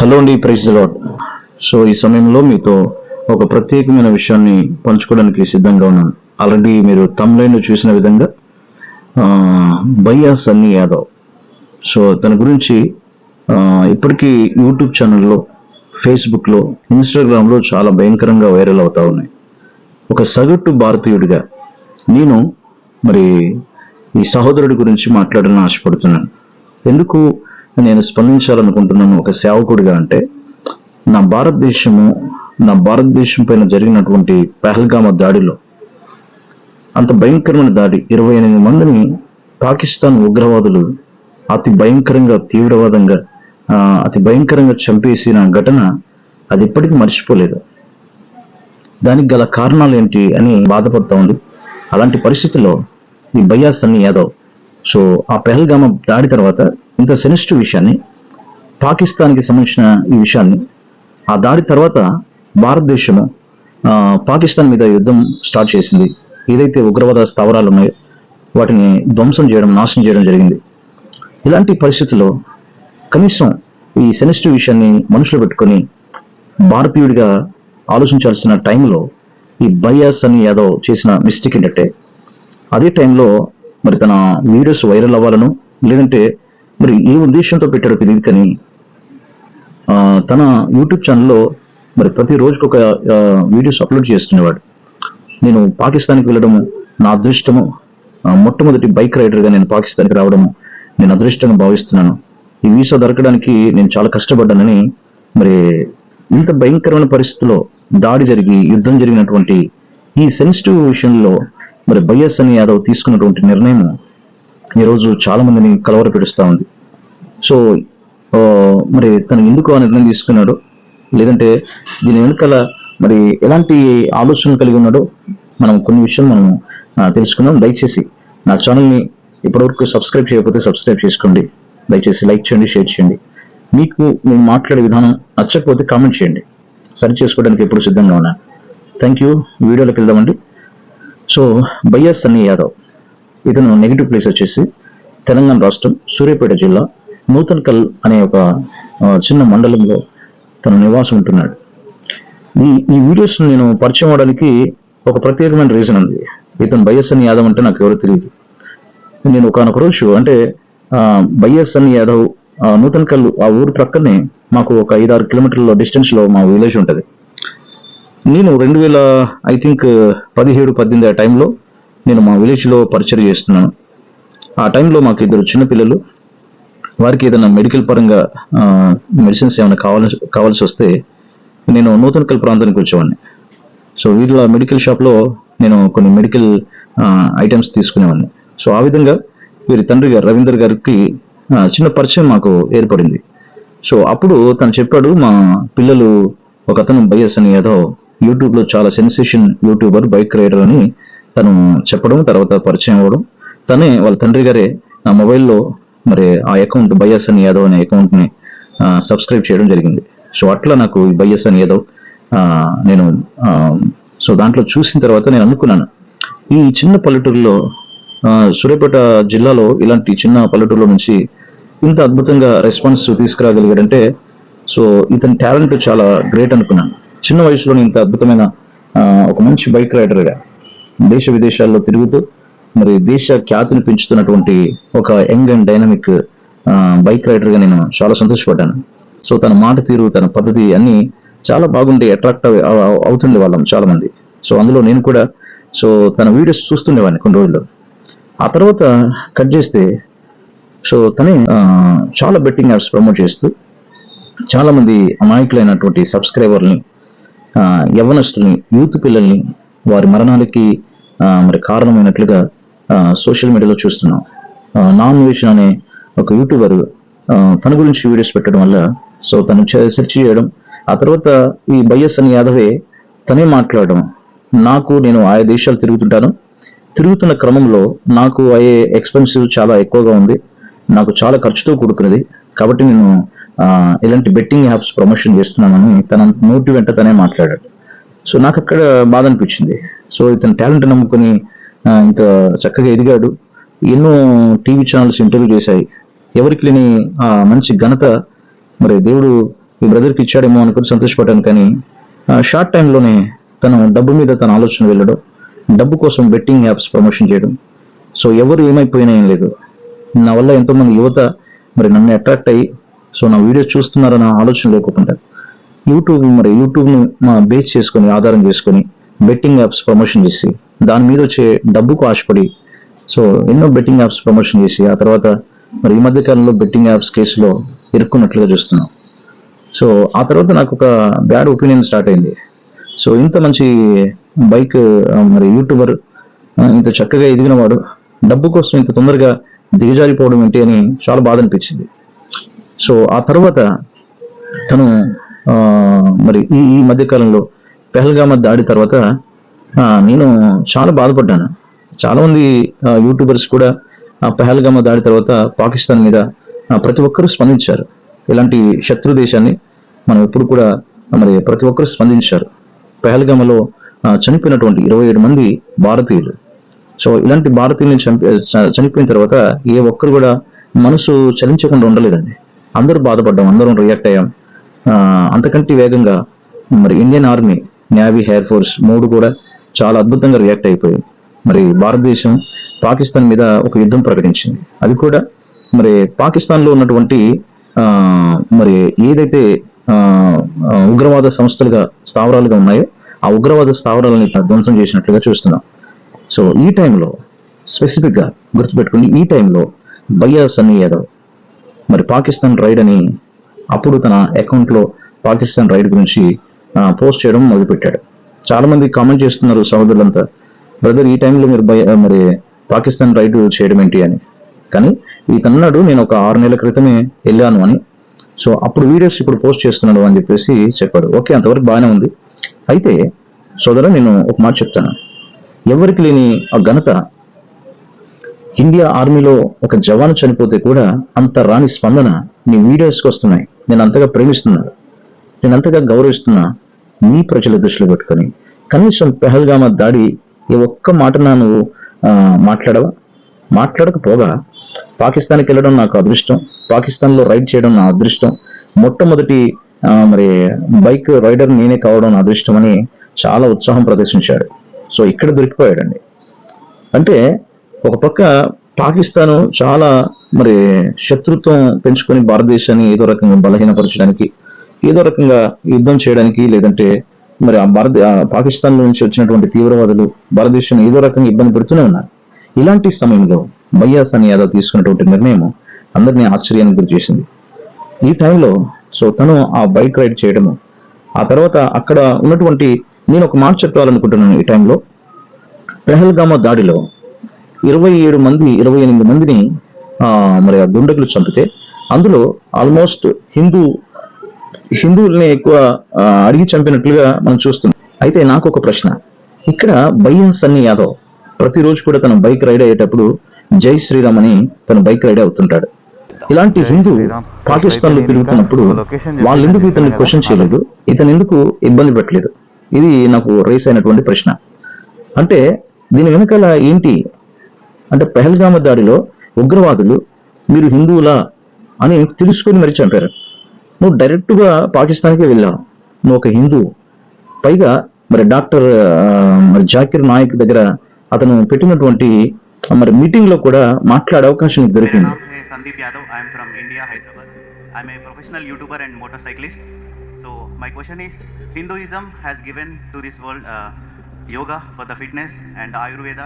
Hello అండి praise lord so ఈ సమయంలో మీతో ఒక ప్రత్యేకమైన విషయాన్ని పంచుకోవడానికి సిద్ధంగా ఉన్నాను. ఆల్రెడీ మీరు తమ్లైన్ చూసిన విధంగా బయ్యా సన్నీ యాదవ్. సో తన గురించి ఇప్పటికీ యూట్యూబ్ ఛానల్లో ఫేస్బుక్లో ఇన్స్టాగ్రామ్లో చాలా భయంకరంగా వైరల్ అవుతా ఉన్నాయి. ఒక సగటు భారతీయుడిగా నేను మరి ఈ సహోదరుడి గురించి మాట్లాడాలని ఆశపడుతున్నాను. ఎందుకు నేను స్పందించాలనుకుంటున్నాను ఒక సేవకుడిగా అంటే నా భారతదేశము నా భారతదేశం పైన జరిగినటువంటి పహల్గామ దాడిలో అంత భయంకరమైన దాడి ఇరవై ఎనిమిది మందిని పాకిస్తాన్ ఉగ్రవాదులు అతి భయంకరంగా తీవ్రవాదంగా అతి భయంకరంగా చంపేసిన ఘటన అది ఇప్పటికీ మర్చిపోలేదు. దానికి గల కారణాలు ఏంటి అని బాధపడతా ఉంది. అలాంటి పరిస్థితుల్లో ఈ బయ్యా అన్ని యాదవ్. సో ఆ పెహల్గామ దాడి తర్వాత ఇంత సెన్సిటివ్ విషయాన్ని పాకిస్తాన్కి సంబంధించిన ఈ విషయాన్ని ఆ దాడి తర్వాత భారతదేశము పాకిస్తాన్ మీద యుద్ధం స్టార్ట్ చేసింది. ఏదైతే ఉగ్రవాద స్థావరాలు ఉన్నాయో వాటిని ధ్వంసం చేయడం నాశనం చేయడం జరిగింది. ఇలాంటి పరిస్థితుల్లో కనీసం ఈ సెనిస్టివ్ విషయాన్ని మనుషులు పెట్టుకొని భారతీయుడిగా ఆలోచించాల్సిన టైంలో ఈ బయాస్ అని యాదవ్ చేసిన మిస్టేక్ ఏంటంటే అదే టైంలో మరి తన వీడియోస్ వైరల్ అవ్వాలను లేదంటే మరి ఏ ఉద్దేశంతో పెట్టాడో తెలియదు కానీ తన యూట్యూబ్ ఛానల్లో మరి ప్రతి రోజుకి ఒక వీడియోస్ అప్లోడ్ చేస్తున్నవాడు. నేను పాకిస్తాన్కి వెళ్ళడము నా అదృష్టము మొట్టమొదటి బైక్ రైడర్గా నేను పాకిస్తాన్కి రావడము నేను అదృష్టంగా భావిస్తున్నాను. ఈ వీసా దొరకడానికి నేను చాలా కష్టపడ్డానని మరి ఇంత భయంకరమైన పరిస్థితుల్లో దాడి జరిగి యుద్ధం జరిగినటువంటి ఈ సెన్సిటివ్ విషయంలో మరి బైఎస్ అని యాదవ్ తీసుకున్నటువంటి నిర్ణయం ఈరోజు చాలా మందిని కలవరపెడుస్తూ ఉంది. సో మరి తను ఎందుకు ఆ నిర్ణయం తీసుకున్నాడు? లేదంటే దీని వెనుకల మరి ఎలాంటి ఆలోచన కలిగి ఉన్నాడో మనం కొన్ని విషయాలు మనం తెలుసుకుందాం. దయచేసి నా ఛానల్ని ఇప్పటివరకు సబ్స్క్రైబ్ చేయకపోతే సబ్స్క్రైబ్ చేసుకోండి. దయచేసి లైక్ చేయండి షేర్ చేయండి. మీకు నేను మాట్లాడే విధానం నచ్చకపోతే కామెంట్ చేయండి. సరి చేసుకోవడానికి ఎప్పుడు సిద్ధంగా ఉన్నా. Thank you. వీడియోలోకి వెళ్దామండి. సో బయ్యా సన్నీ యాదవ్. ఇతను నెగిటివ్ ప్లేస్ వచ్చేసి తెలంగాణ రాష్ట్రం సూర్యాపేట జిల్లా నూతన్కల్ అనే ఒక చిన్న మండలంలో తన నివాసం ఉంటున్నాడు. ఈ ఈ వీడియోస్ నేను పరిచయం అవడానికి ఒక ప్రత్యేకమైన రీజన్ ఉంది ఇతను బైఎస్ఎన్ యాదవ్ అంటే నాకు ఎవరు తెలియదు నేను ఒకనొక రోజు అంటే బైఎస్ఎన్ యాదవ్ ఆ, నూతన్కల్ ఆ ఊరు ప్రక్కనే మాకు ఒక ఐదారు కిలోమీటర్ల డిస్టెన్స్లో మా విలేజ్ ఉంటుంది. నేను రెండు వేల ఐ థింక్ పదిహేడు పద్దెనిమిది ఆ టైంలో నేను మా విలేజ్లో పరిచయం చేస్తున్నాను. ఆ టైంలో మాకు ఇద్దరు చిన్నపిల్లలు వారికి ఏదైనా మెడికల్ పరంగా మెడిసిన్స్ ఏమైనా కావాల్సి కావాల్సి వస్తే నేను నూతనకల్ ప్రాంతానికి వచ్చేవాడిని. సో వీళ్ళ మెడికల్ షాప్లో నేను కొన్ని మెడికల్ ఐటమ్స్ తీసుకునేవాడిని. సో ఆ విధంగా వీరి తండ్రి గారు రవీందర్ గారికి చిన్న పరిచయం మాకు ఏర్పడింది. సో అప్పుడు తను చెప్పాడు మా పిల్లలు ఒక అతను బైఎస్ అని ఏదో యూట్యూబ్లో చాలా సెన్సేషన్ యూట్యూబర్ బైక్ రైడర్ అని తను చెప్పడం తర్వాత పరిచయం అవ్వడం. తనే వాళ్ళ తండ్రి గారే నా మొబైల్లో మరి ఆ అకౌంట్ బైఎస్ అని యాదవ్ అనే అకౌంట్ని సబ్స్క్రైబ్ చేయడం జరిగింది. సో అట్లా నాకు ఈ బైఎస్ అని యాదవ్ నేను సో దాంట్లో చూసిన తర్వాత నేను అనుకున్నాను ఈ చిన్న పల్లెటూరులో సూర్యాపేట జిల్లాలో ఇలాంటి చిన్న పల్లెటూరులో నుంచి ఇంత అద్భుతంగా రెస్పాన్స్ తీసుకురాగలిగాడంటే సో ఇతని టాలెంట్ చాలా గ్రేట్ అనుకున్నాను. చిన్న వయసులోనే ఇంత అద్భుతమైన ఒక మంచి బైక్ రైడర్గా దేశ విదేశాల్లో తిరుగుతూ మరి దేశ ఖ్యాతిని పెంచుతున్నటువంటి ఒక యంగ్ అండ్ డైనమిక్ బైక్ రైడర్గా నేను చాలా సంతోషపడ్డాను. సో తన మాట తీరు తన పద్ధతి అన్నీ చాలా బాగుండి అట్రాక్ట్ అవుతుండే వాళ్ళం చాలా మంది సో అందులో నేను కూడా సో తన వీడియోస్ చూస్తుండేవాడిని కొన్ని రోజులు. ఆ తర్వాత కట్ చేస్తే సో తనే చాలా బెట్టింగ్ యాప్స్ ప్రమోట్ చేస్తూ చాలామంది అమాయకులైనటువంటి సబ్స్క్రైబర్ని యవనస్తుల్ని యూత్ పిల్లల్ని వారి మరణాలకి మరి కారణమైనట్లుగా సోషల్ మీడియాలో చూస్తున్నాం. ఆ, నాన్ అనే ఒక యూట్యూబర్ తన గురించి వీడియోస్ పెట్టడం వల్ల సో తను సెర్చ్ చేయడం ఆ తర్వాత ఈ బైఎస్ అని యాదవే తనే మాట్లాడడం. నాకు నేను ఆయా దేశాలు తిరుగుతుంటాను. తిరుగుతున్న క్రమంలో నాకు అయ్యే ఎక్స్పెన్సివ్ చాలా ఎక్కువగా ఉంది. నాకు చాలా ఖర్చుతో కూడుకున్నది. కాబట్టి నేను ఇలాంటి బెట్టింగ్ యాప్స్ ప్రమోషన్ చేస్తున్నానని తన నోటి వెంట తనే మాట్లాడాడు. సో నాకు అక్కడ బాధ అనిపించింది. సో ఇతను టాలెంట్ నమ్ముకొని ఇంత చక్కగా ఎదిగాడు. ఎన్నో టీవీ ఛానల్స్ ఇంటర్వ్యూ చేశాయి. ఎవరికి లేని ఆ మంచి ఘనత మరి దేవుడు ఈ బ్రదర్కి ఇచ్చాడేమో అనుకుని సంతోషపడ్డాను కానీ షార్ట్ టైంలోనే తను డబ్బు మీద తన ఆలోచన వెళ్ళడం డబ్బు కోసం బెట్టింగ్ యాప్స్ ప్రమోషన్ చేయడం. సో ఎవరు ఏమైపోయినా ఏం లేదు. నా వల్ల ఎంతోమంది యువత మరి నన్ను అట్రాక్ట్ అయ్యి సో నా వీడియో చూస్తున్నారన్న ఆలోచన లేకుండా యూట్యూబ్ మరి యూట్యూబ్ను మా బేస్ చేసుకొని ఆధారం చేసుకొని బెట్టింగ్ యాప్స్ ప్రమోషన్ చేసి దాని మీద వచ్చే డబ్బుకు ఆశపడి సో ఎన్నో బెట్టింగ్ యాప్స్ ప్రమోషన్ చేసి ఆ తర్వాత మరి ఈ మధ్య కాలంలో బెట్టింగ్ యాప్స్ కేసులో ఇరుక్కున్నట్లుగా చూస్తున్నాం. సో ఆ తర్వాత నాకు ఒక బ్యాడ్ ఒపీనియన్ స్టార్ట్ అయింది. సో ఇంత మంచి బైక్ మరి యూట్యూబర్ ఇంత చక్కగా ఎదిగినవాడు డబ్బు కోసం ఇంత తొందరగా దిగజారిపోవడం ఏంటి అని చాలా బాధ అనిపించింది. సో ఆ తర్వాత తను మరి ఈ ఈ మధ్యకాలంలో పెహల్గామ దాడి తర్వాత నేను చాలా బాధపడ్డాను. చాలామంది యూట్యూబర్స్ కూడా ఆ పెహల్గామ దాడి తర్వాత పాకిస్తాన్ మీద ప్రతి ఒక్కరూ స్పందించారు. ఇలాంటి శత్రు దేశాన్ని మనం ఎప్పుడు కూడా మరి ప్రతి ఒక్కరూ స్పందించారు. పెహల్గామలో చనిపోయినటువంటి ఇరవై ఏడు మంది భారతీయులు. సో ఇలాంటి భారతీయుల్ని చంపి చ- చనిపోయిన తర్వాత ఏ ఒక్కరు కూడా మనసు చలించకుండా ఉండలేదండి. అందరూ బాధపడ్డాం అందరం రియాక్ట్ అయ్యాం. అంతకంటే వేగంగా మరి Indian army navy air force మూడు కూడా చాలా అద్భుతంగా రియాక్ట్ అయిపోయాయి. మరి భారతదేశం పాకిస్తాన్ మీద ఒక యుద్ధం ప్రకటించింది. అది కూడా మరి పాకిస్తాన్లో ఉన్నటువంటి మరి ఏదైతే ఉగ్రవాద సంస్థలుగా స్థావరాలుగా ఉన్నాయో ఆ ఉగ్రవాద స్థావరాలని ధ్వంసం చేసినట్లుగా చూస్తున్నాం. సో ఈ టైంలో స్పెసిఫిక్గా గుర్తుపెట్టుకుని ఈ టైంలో బయ్యా సన్నీ యాదవ్ మరి పాకిస్తాన్ రైడ్ అని అప్పుడు తన అకౌంట్లో పాకిస్తాన్ రైడ్ గురించి పోస్ట్ చేయడం మొదలుపెట్టాడు. చాలా మంది కామెంట్ చేస్తున్నారు సహోదరులంతా బ్రదర్ ఈ టైంలో మీరు బయ మరి పాకిస్తాన్ రైడ్ చేయడం ఏంటి అని. కానీ ఇతన్నాడు నేను ఒక ఆరు నెలల క్రితమే వెళ్ళాను అని. సో అప్పుడు వీడియోస్ ఇప్పుడు పోస్ట్ చేస్తున్నాడు అని చెప్పేసి చెప్పాడు. ఓకే అంతవరకు బాగానే ఉంది. అయితే సోదర నేను ఒక మాట చెప్తాను. ఎవరికి లేని ఆ ఘనత ఇండియా ఆర్మీలో ఒక జవాన్ చనిపోతే కూడా అంత రాని స్పందన నీ వీడియోస్కి వస్తున్నాయి. నేను అంతగా ప్రేమిస్తున్నాను. నేను అంతగా గౌరవిస్తున్నా నీ ప్రజల దృష్టిలో పెట్టుకొని. కనీసం పెహల్గామ దాడి ఈ ఒక్క మాట నా నువ్వు మాట్లాడవా? మాట్లాడకపోగా. పాకిస్తాన్కి వెళ్ళడం నాకు అదృష్టం. పాకిస్తాన్లో రైడ్ చేయడం నా అదృష్టం. మొట్టమొదటి మరి బైక్ రైడర్ నేనే కావడం నా అదృష్టం అని చాలా ఉత్సాహం ప్రదర్శించాడు. సో ఇక్కడ దొరికిపోయాడండి. అంటే ఒక పక్క పాకిస్తాన్ చాలా మరి శత్రుత్వం పెంచుకొని భారతదేశాన్ని ఏదో రకంగా బలహీనపరచడానికి ఏదో రకంగా యుద్ధం చేయడానికి లేదంటే మరి ఆ భారత ఆ పాకిస్తాన్ నుంచి వచ్చినటువంటి తీవ్రవాదులు భారతదేశాన్ని ఏదో రకంగా ఇబ్బంది పెడుతూనే ఉన్నారు. ఇలాంటి సమయంలో బయ్యాస్ అని యాదవ్ తీసుకున్నటువంటి నిర్ణయం అందరినీ ఆశ్చర్యానికి గురి చేసింది. ఈ టైంలో సో తను ఆ బైక్ రైడ్ చేయడము ఆ తర్వాత అక్కడ ఉన్నటువంటి నేను ఒక మాట చెప్పాలనుకుంటున్నాను ఈ టైంలో. పెహల్గామా దాడిలో ఇరవై ఏడు మంది ఇరవై ఎనిమిది మందిని మరి ఆ దుండగులు చంపితే అందులో ఆల్మోస్ట్ హిందూ హిందువుల్ని ఎక్కువ అడిగి చంపినట్లుగా మనం చూస్తున్నాం. అయితే నాకు ఒక ప్రశ్న. ఇక్కడ బయ్యన్ సన్నీ యాదవ్ ప్రతిరోజు కూడా తన బైక్ రైడ్ అయ్యేటప్పుడు జై శ్రీరామ్ అని తన బైక్ రైడ్ అవుతుంటాడు. ఇలాంటి హిందూ పాకిస్తాన్లో తిరుగుతున్నప్పుడు వాళ్ళు ఎందుకు ఇతన్ని క్వశ్చన్ చేయలేదు? ఇతను ఎందుకు ఇబ్బంది పెట్టలేదు? ఇది నాకు రేస్ అయినటువంటి ప్రశ్న. అంటే దీని వెనకాల ఏంటి? అంటే పెహల్గామ దాడిలో ఉగ్రవాదులు మీరు హిందువులా అని తెలుసుకొని మరి చంపారు. నువ్వు డైరెక్ట్గా పాకిస్తాన్కే వెళ్ళావు. నువ్వు ఒక హిందూ. పైగా మరి డాక్టర్ మరి జాకిర్ నాయక్ దగ్గర అతను పెట్టినటువంటి మరి మీటింగ్లో కూడా మాట్లాడే అవకాశం దొరికింది. Sandeep Yadav I'm from India Hyderabad I'm a professional YouTuber and motorcyclist so my question is Hinduism has given to this world yoga for the fitness and Ayurveda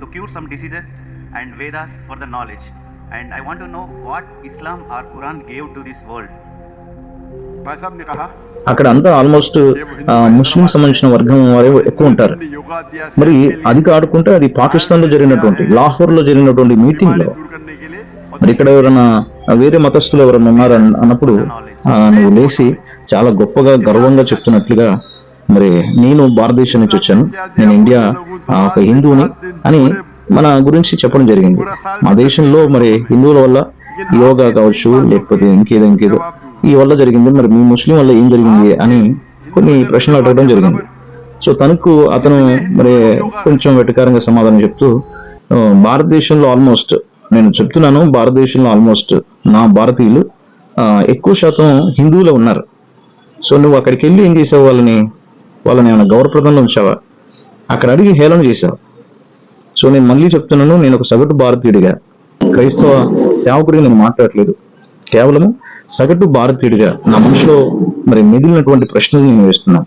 to cure some diseases and Vedas for the knowledge and I want to know what Islam or Quran gave to this world అక్కడ అంతా almost ముస్లిం సంబంధించిన వర్గం వారే ఎక్కువ ఉంటారు. మరి అది కాడుకుంటే అది పాకిస్తాన్లో జరిగినటువంటి లాహోర్లో జరిగినటువంటి మీటింగ్లో. మరి ఇక్కడ ఎవరైనా వేరే మతస్థులు ఎవరైనా ఉన్నారు అన్నప్పుడు నువ్వు లేచి చాలా గొప్పగా గర్వంగా చెప్తున్నట్లుగా మరి నేను భారతదేశం నుంచి వచ్చాను. నేను ఇండియా ఒక హిందువుని అని మన గురించి చెప్పడం జరిగింది. మా దేశంలో మరి హిందువుల వల్ల యోగా కావచ్చు లేకపోతే ఇంకేదో ఇంకేదో. ఈ వల్ల జరిగింది మరి మీ ముస్లిం వల్ల ఏం జరిగింది అని కొన్ని ప్రశ్నలు అడగడం జరిగింది. సో తనకు అతను మరి కొంచెం వెటకారంగా సమాధానం చెప్తూ భారతదేశంలో ఆల్మోస్ట్ నేను చెప్తున్నాను భారతదేశంలో ఆల్మోస్ట్ నా భారతీయులు ఎక్కువ శాతం హిందువులే ఉన్నారు. సో నువ్వు అక్కడికి వెళ్ళి ఏం చేసావు వాళ్ళని? వాళ్ళని ఏమైనా గౌరవప్రదంలో ఉంచావా? అక్కడ అడిగి హేళన చేశావు సో నేను మళ్ళీ చెప్తున్నాను నేను ఒక సగటు భారతీయుడిగా. క్రైస్తవ సేవకుడిగా నేను మాట్లాడట్లేదు. కేవలము సగటు భారతీయుడిగా నా మనసులో మరి మిగిలినటువంటి ప్రశ్నలు నేను వేస్తున్నాను.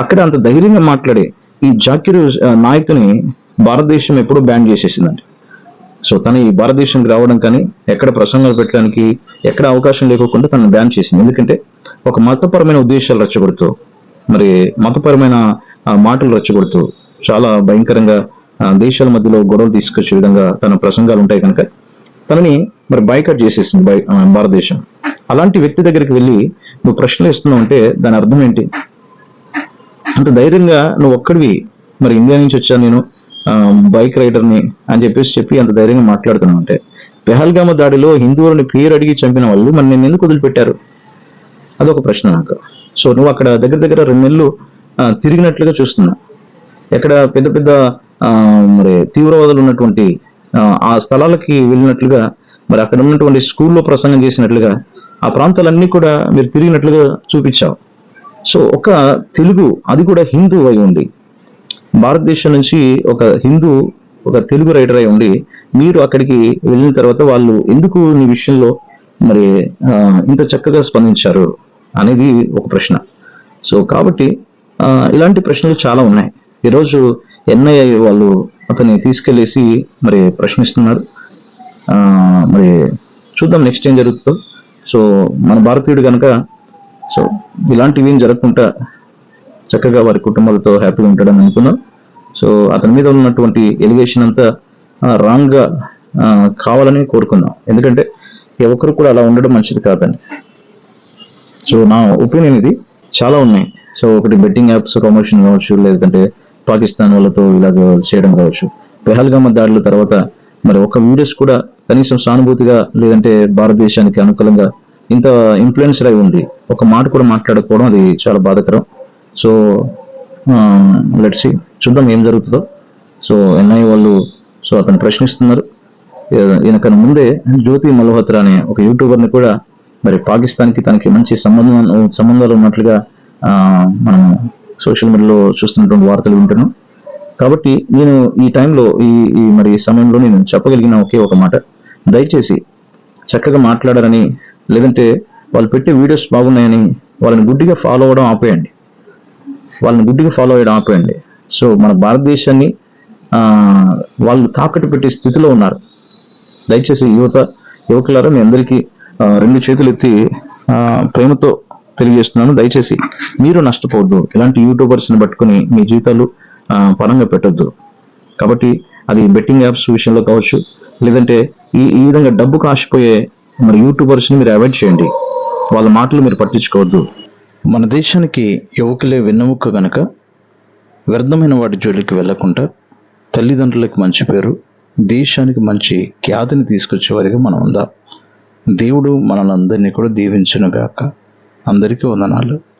అక్కడ అంత ధైర్యంగా మాట్లాడే ఈ జాకిర్ నాయకుని భారతదేశం ఎప్పుడూ బ్యాన్ చేసేసిందండి. సో తను ఈ భారతదేశంకి రావడం కానీ ఎక్కడ ప్రసంగాలు పెట్టడానికి ఎక్కడ అవకాశం లేకోకుండా తనను బ్యాన్ చేసింది. ఎందుకంటే ఒక మతపరమైన ఉద్దేశాలు రచ్చగొడుతూ మరి మతపరమైన మాటలు రచ్చగొడుతూ చాలా భయంకరంగా దేశాల మధ్యలో గొడవలు తీసుకొచ్చే విధంగా తన ప్రసంగాలు ఉంటాయి కనుక తనని మరి బైకట్ చేసేసింది బై భారతదేశం. అలాంటి వ్యక్తి దగ్గరికి వెళ్ళి నువ్వు ప్రశ్నలు ఇస్తున్నావు అంటే దాని అర్థం ఏంటి? అంత ధైర్యంగా నువ్వు ఒక్కడివి. మరి ఇండియా నుంచి వచ్చాను నేను బైక్ రైడర్ని అని చెప్పేసి చెప్పి అంత ధైర్యంగా మాట్లాడుతున్నావు అంటే. పెహల్గామ దాడిలో హిందువులని పేరు అడిగి చంపిన వాళ్ళు మరి నేను ఎందుకు వదిలిపెట్టారు? అదొక ప్రశ్న నాకు. సో నువ్వు అక్కడ దగ్గర దగ్గర రెండు నెలలు తిరిగినట్లుగా చూస్తున్నా ఎక్కడ పెద్ద పెద్ద మరి తీవ్రవాదులు ఉన్నటువంటి ఆ స్థలాలకి వెళ్ళినట్లుగా మరి అక్కడ ఉన్నటువంటి స్కూల్లో ప్రసంగం చేసినట్లుగా ఆ ప్రాంతాలన్నీ కూడా మీరు తిరిగినట్లుగా చూపించావు. సో ఒక తెలుగు అది కూడా హిందూ అయి ఉండి భారతదేశం నుంచి ఒక హిందూ ఒక తెలుగు రైటర్ అయి ఉండి మీరు అక్కడికి వెళ్ళిన తర్వాత వాళ్ళు ఎందుకు నీ విషయంలో మరి ఇంత చక్కగా స్పందించారు అనేది ఒక ప్రశ్న. సో కాబట్టి ఇలాంటి ప్రశ్నలు చాలా ఉన్నాయి. ఈరోజు ఎన్ఐఏ వాళ్ళు అతన్ని తీసుకెళ్ళేసి మరి ప్రశ్నిస్తున్నారు. మరి చూద్దాం నెక్స్ట్ ఏం జరుగుతుందో. సో మన భారతీయుడు కనుక సో ఇలాంటివి ఏం జరగకుండా చక్కగా వారి కుటుంబాలతో హ్యాపీగా ఉంటాడని అనుకున్నాం సో అతని మీద ఉన్నటువంటి ఎలిగేషన్ అంతా రాంగ్గా కావాలని కోరుకుందాం. ఎందుకంటే ఎవరు కూడా అలా ఉండడం మంచిది కాదండి. సో నా ఒపీనియన్ ఇది. చాలా ఉన్నాయి. సో ఒకటి బెట్టింగ్ యాప్స్ ప్రమోషన్ కావచ్చు లేదంటే పాకిస్తాన్ వాళ్ళతో ఇలాగ చేయడం కావచ్చు. పెహల్గామ దాడుల తర్వాత మరి ఒక వీడియోస్ కూడా కనీసం సానుభూతిగా లేదంటే భారతదేశానికి అనుకూలంగా ఇంత ఇన్ఫ్లుయెన్సర్ అయి ఉంది ఒక మాట కూడా మాట్లాడకపోవడం అది చాలా బాధాకరం. సో లెట్సి చూద్దాం ఏం జరుగుతుందో. సో ఎన్ఐ వాళ్ళు సో అతను ప్రశ్నిస్తున్నారు. ఈయన ఈయనకన్నా ముందే జ్యోతి మల్హోత్రా అనే ఒక యూట్యూబర్ని కూడా మరి పాకిస్తాన్కి తనకి మంచి సంబంధం సంబంధాలు ఉన్నట్లుగా మనం సోషల్ మీడియాలో చూస్తున్నటువంటి వార్తలు వింటున్నాం. కాబట్టి నేను ఈ టైంలో ఈ మరి ఈ సమయంలో నేను చెప్పగలిగిన ఒకే ఒక మాట. దయచేసి చక్కగా మాట్లాడారని లేదంటే వాళ్ళు పెట్టే వీడియోస్ బాగున్నాయని వాళ్ళని గుడ్డిగా ఫాలో అవ్వడం ఆపేయండి. వాళ్ళని గుడ్డిగా ఫాలో అయ్యడం ఆపేయండి. సో మన భారతదేశాన్ని వాళ్ళు తాకట్టు పెట్టే స్థితిలో ఉన్నారు. దయచేసి యువత యువకులారా మీ అందరికీ రెండు చేతులు ఎత్తి ప్రేమతో తెలియజేస్తున్నాను. దయచేసి మీరు నష్టపోవద్దు. ఇలాంటి యూట్యూబర్స్ని పట్టుకొని మీ జీవితాలు పరంగా పెట్టొద్దు. కాబట్టి అది బెట్టింగ్ యాప్స్ విషయంలో కావచ్చు లేదంటే ఈ ఈ విధంగా డబ్బు కాసిపోయే మరి యూట్యూబర్స్ని మీరు అవాయిడ్ చేయండి. వాళ్ళ మాటలు మీరు పట్టించుకోవద్దు. మన దేశానికి యువకులే వెన్నెముక గనక వ్యర్థమైన వాటి జోలికి వెళ్ళకుండా తల్లిదండ్రులకు మంచి పేరు దేశానికి మంచి ఖ్యాతిని తీసుకొచ్చే వారిగా మనం ఉందాం. దేవుడు మనల్ని అందరినీ కూడా దీవించునుగాక. అందరికీ వందనాలు.